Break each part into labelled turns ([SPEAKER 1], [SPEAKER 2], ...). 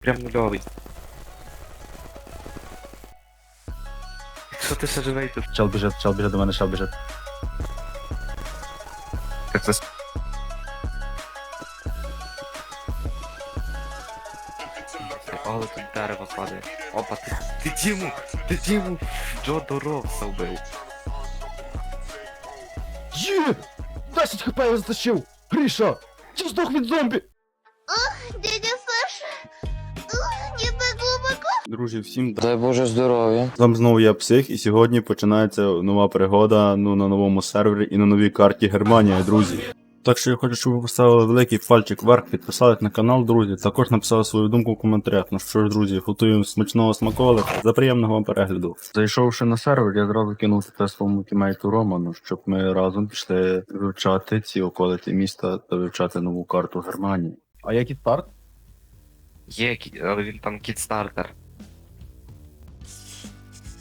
[SPEAKER 1] Прям нульовий. Що ти ще живий тут?
[SPEAKER 2] Чел біжить, чел біжить до мене, чел біжить.
[SPEAKER 1] Як це Але тут дерево падає. Опа, ти, ти Діму! Ти Діму Джо Доровса вбив.
[SPEAKER 2] Є! 10 хп я затащив! Гріша! Ти здох від зомбі! Друзі, всім
[SPEAKER 3] Дай Боже здоров'я.
[SPEAKER 2] З вами знову я псих, і сьогодні починається нова пригода ну, на новому сервері і на новій карті Германія, друзі. Так що я хочу, щоб ви поставили великий пальчик вверх, підписались на канал, друзі. Також написали свою думку в коментарях. Ну що ж, друзі, готуємо смачного смаколика. За приємного вам перегляду. Зайшовши на сервер, я зразу кинув це своєму тімейту Роману, щоб ми разом пішли вивчати ці околиці міста та вивчати нову карту Германії. А який старт?
[SPEAKER 1] Є, але він там кідстартер.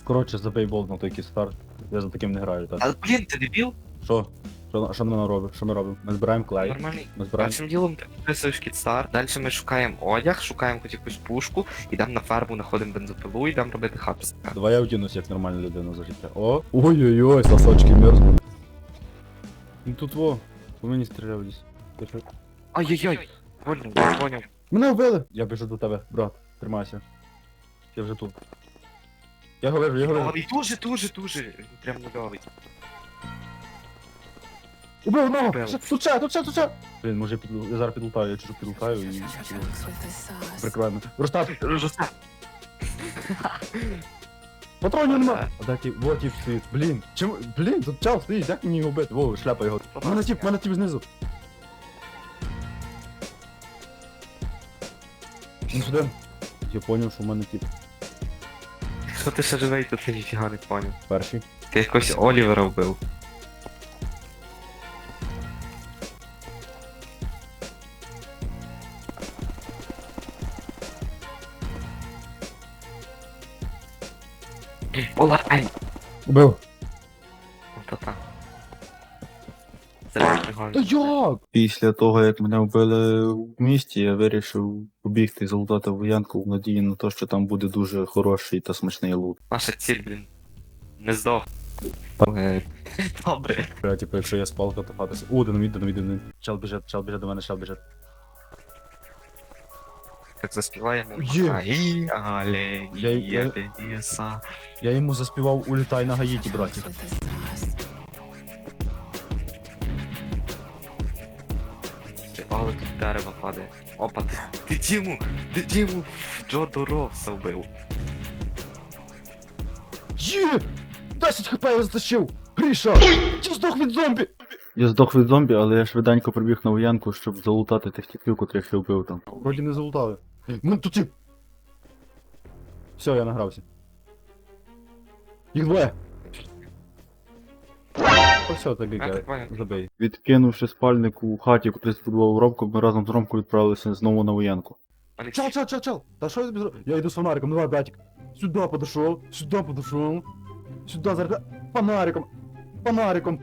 [SPEAKER 2] Коротше, забей болт на той старт. Я за таким не граю, так.
[SPEAKER 1] Але блін, ти дебіл?
[SPEAKER 2] Що? Що, що ми робимо? Що ми робимо? Ми збираємо клей.
[SPEAKER 1] Нормальний.
[SPEAKER 2] Ми збираємо.
[SPEAKER 1] Першим ділом ти підписуєш кідстарт, далі ми шукаємо одяг, шукаємо хоч якусь пушку, йдемо на ферму, знаходимо бензопилу, йдемо робити хапстика.
[SPEAKER 2] Давай я одінусь як нормальна людина за життя. О! Ой-ой-ой, сосочки мерзнуть. Ну тут во, по мені стріляв десь.
[SPEAKER 1] Ай-яй-яй! Поняв, поняв.
[SPEAKER 2] Мене вбили! Я біжу до тебе, брат, тримайся. Я вже тут. Я говорю, я говорю.
[SPEAKER 1] Але дуже, дуже, дуже. Прям нульовий.
[SPEAKER 2] Убив одного!
[SPEAKER 1] Вбив.
[SPEAKER 2] Ще- Тут ще, тут ще, тут ще! Блін, може я підлу... Я зараз підлутаю, я чуть підлутаю і... Прикривай мене. Ростав! Патронів нема! А де ті, вот тіп стоїть, блін. Чому, блін, тут чел стоїть, як мені його бити? Воу, шляпа його. Мене тіп, мене тіп знизу. Він сюди. Я поняв, що в мене тіп
[SPEAKER 1] Що ти ще живий, тут ти ніфіга не поняв.
[SPEAKER 2] перший.
[SPEAKER 1] Ти якось Олівера вбив. Ола!
[SPEAKER 2] Убив. Та як? Після того, як мене вбили в місті, я вирішив побігти і залутати воєнку в надії на те, що там буде дуже хороший та смачний лут.
[SPEAKER 1] Наша ціль, блін. Не здох. Добре.
[SPEAKER 2] Я, типу, якщо є спалка, то фатися. О, динаміт, динаміт, динаміт. Чел біжить, чел біжить до мене, чел біжить.
[SPEAKER 1] Як заспіваємо.
[SPEAKER 2] Є. Я- я-. Я йому заспівав улітай на Гаїті, браті.
[SPEAKER 1] Але дерево падає. Опа, ти, ти Діму, ти Діму Джо Доровса вбив.
[SPEAKER 2] Є! 10 хп я затащив! Гріша! Ти здох від зомбі! Я здох від зомбі, але я швиденько прибіг на воєнку, щоб залутати тих типів, котрих я вбив там. Вроді не залутали. Мен тут тип! Все, я награвся. Їх двоє! Все, так забей. Відкинувши спальник у хаті, котрий збудував Ромку, ми разом з Ромкою відправилися знову на воєнку.
[SPEAKER 1] Олексій,
[SPEAKER 2] Чел, чел, чел, чел! Да что я тебе зро- Я иду с фонариком, давай, братик. Сюда подошел, сюда подошел. Сюда зараз. Фонариком. Фонариком.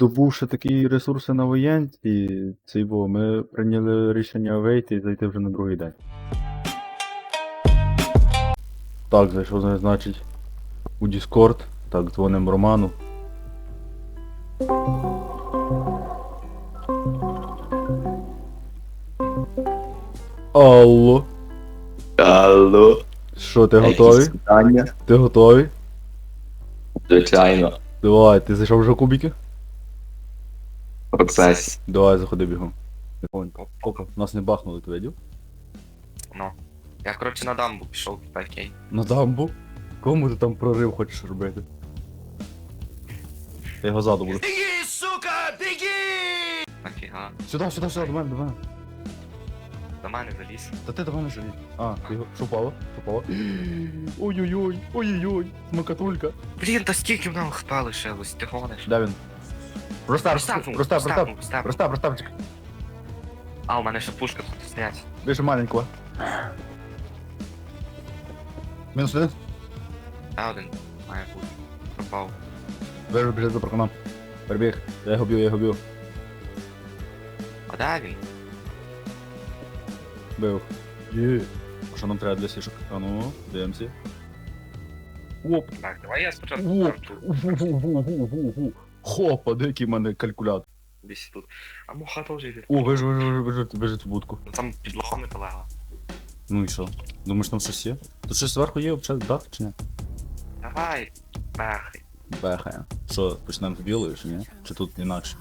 [SPEAKER 2] Добувши такі ресурси на воєнці, цей бо ми прийняли рішення вийти і зайти вже на другий день. Так, зайшов, значить, у Discord. Так, дзвонимо Роману. Алло.
[SPEAKER 4] Алло,
[SPEAKER 2] Що, ти
[SPEAKER 4] якісь
[SPEAKER 2] готовий?
[SPEAKER 4] питання?
[SPEAKER 2] Ти готовий?
[SPEAKER 4] Звичайно,
[SPEAKER 2] Давай, ти зайшов вже кубики?
[SPEAKER 4] в процесі.
[SPEAKER 2] Давай, заходи бігом. Опа, нас не бахнули, ти видів?
[SPEAKER 1] Ну. Я, коротше, на дамбу пішов, окей.
[SPEAKER 2] На дамбу? Кому ти там прорив хочеш робити? Я його ззаду буду.
[SPEAKER 1] Нафіга.
[SPEAKER 2] Сюди, сюди, сюди, до мене, до мене.
[SPEAKER 1] До мене заліз.
[SPEAKER 2] Та ти до мене живі. А, ти його. Що впало? Що впало? Ой-ой-ой, ой-ой-ой, смакатулька.
[SPEAKER 1] Блін, та скільки в нам хп лишилось, ти гониш?
[SPEAKER 2] Де він? Ростав,
[SPEAKER 1] Розтав,
[SPEAKER 2] Ростав, Ростав, Ростав,
[SPEAKER 1] розтав.
[SPEAKER 2] Ростав, Роставчик.
[SPEAKER 1] А, у мене ще пушка тут стоять.
[SPEAKER 2] Більше маленького. Мінус один.
[SPEAKER 1] Та один має бути. Пропав.
[SPEAKER 2] Вижу, біжить за парканом. Перебіг. Я його б'ю, я його б'ю.
[SPEAKER 1] А де він?
[SPEAKER 2] Бив. Є. А що нам треба для сішок? А ну, дивимося. Оп.
[SPEAKER 1] Так, давай я спочатку
[SPEAKER 2] Оп. Ву-ву-ву-ву-ву. Хопа, де який в мене калькулятор.
[SPEAKER 1] десь тут. А муха теж йде.
[SPEAKER 2] О, вижу, вижу, вижу, вижу, біжить в будку.
[SPEAKER 1] Ну, Там підлога металева.
[SPEAKER 2] Ну і що? Думаєш, там щось є? Тут щось зверху є, взагалі, дах чи ні?
[SPEAKER 1] Давай, бахай.
[SPEAKER 2] Бехає. Що, почнемо з білої чи ні? Чи тут інакше?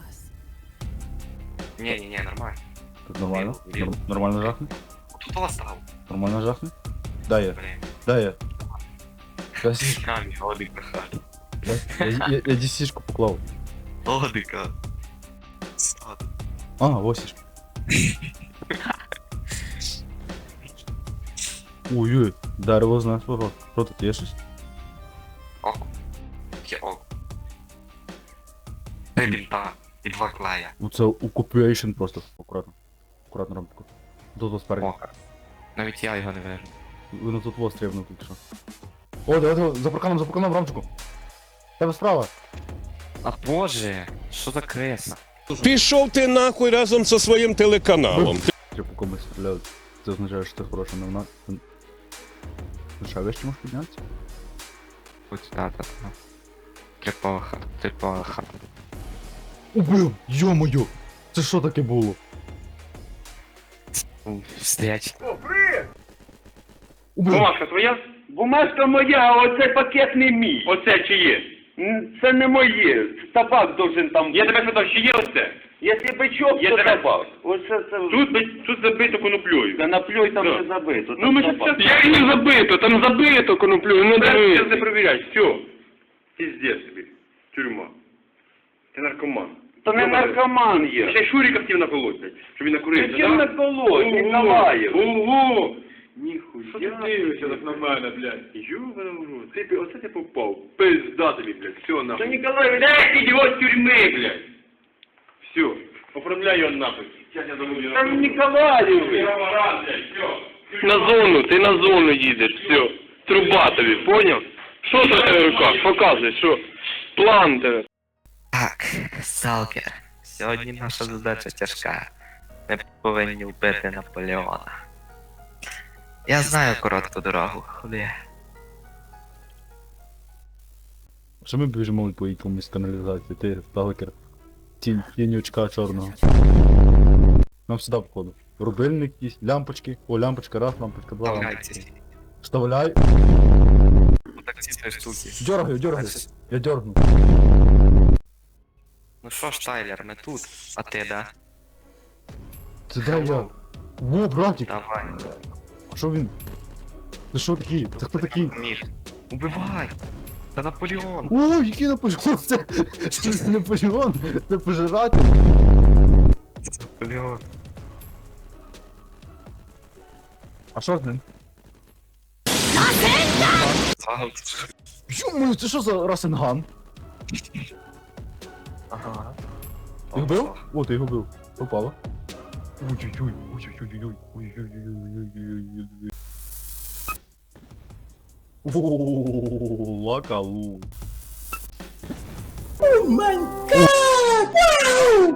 [SPEAKER 1] Ні, ні, ні, нормально.
[SPEAKER 2] Тут нормально?
[SPEAKER 1] Біло, біло.
[SPEAKER 2] Нор- Нормально жахне?
[SPEAKER 1] Тут остав.
[SPEAKER 2] Нормально жахне? Дай я,
[SPEAKER 1] Блін.
[SPEAKER 2] дай я. Дай сішку.
[SPEAKER 1] Камінь, лодика.
[SPEAKER 2] Я, я, я дісішку поклав.
[SPEAKER 1] Лодика. Сад.
[SPEAKER 2] А, ось сішка. Ой-ой, дерево знає свого. Що тут є
[SPEAKER 1] І два клея.
[SPEAKER 2] Ну це окупейшн просто. Акуратно. Акуратно рамку. Тут ось спереді.
[SPEAKER 1] О. Навіть я його не вижу.
[SPEAKER 2] Воно тут стрибнув тільки що. О, давай, давай, за парканом, за парканом, рамчику. Тебе справа.
[SPEAKER 1] А боже, що за креса?
[SPEAKER 3] Пішов ти нахуй разом зі своїм телеканалом.
[SPEAKER 2] Чи по комусь стріляють. Це означає, що це хороша новина. Ти ти ще вище можеш піднятися?
[SPEAKER 1] Ось та та та. Три поверха, три поверха.
[SPEAKER 2] Убив! Йо-моє! Це що таке було?
[SPEAKER 1] Стоять.
[SPEAKER 2] Убив!
[SPEAKER 5] Бумажка твоя? Бумажка моя, а оцей пакет не мій. Оце чи є? Це не моє. Табак должен там. Я тебе питав, чи є оце? Якщо бичок, то табак. Оце це. Тут, тут забито коноплею. Та наплюй там не забито. Ну ми ж це... Я і не забито, там забито коноплею, не дивись. не перевіряй, все. Піздець тобі. Тюрма. Ти наркоман. Та не наркоман є. Ще Шуріка хотів наколоть, блядь, щоб він накурився. Чим наколоть? Ніколаєв. Ого! Ніхуя. Що ти дивишся так на мене, блядь? Рот. Ти, оце ти попав. Пизда тобі, блядь. Все, нахуй. Та Ніколаєв, дай його з тюрми, блядь. Все. Оформляй його нахуй. Сейчас я зову Та Ніколаєв, блядь. На зону, ти на зону їдеш, все. Труба тобі, поняв? Що це в тебе в руках? Показуй, що? План тебе.
[SPEAKER 1] Так, Сталкер. Сьогодні наша задача тяжка. Ми повинні вбити Наполеона. Я знаю коротку дорогу. Ходи.
[SPEAKER 2] Що ми біжимо по якомусь каналізації? Ти, сталкер. Тінь, тінючка чорного. Нам сюди походу. Рубильник якісь, лямпочки. О, лямпочка раз, лампочка два.
[SPEAKER 1] Вставляйте.
[SPEAKER 2] Вставляй.
[SPEAKER 1] Так ці три штуки.
[SPEAKER 2] Дергаю, дергаю. Я дергну.
[SPEAKER 1] Ну що ж, Тайлер, ми тут. А ти, да?
[SPEAKER 2] Це дай я. Во, братик,
[SPEAKER 1] Давай.
[SPEAKER 2] а що він? Це що такий? Це хто такий?
[SPEAKER 1] Міш. Убивай! Це Наполеон!
[SPEAKER 2] О, який Наполеон? Це, це не Наполеон, це пожиратель.
[SPEAKER 1] Це Наполеон.
[SPEAKER 2] А що з ним? Йому, це що за Расенган?
[SPEAKER 1] Ага.
[SPEAKER 2] Ти його бив? О, ти його бив. Попало. Ой-ой-ой,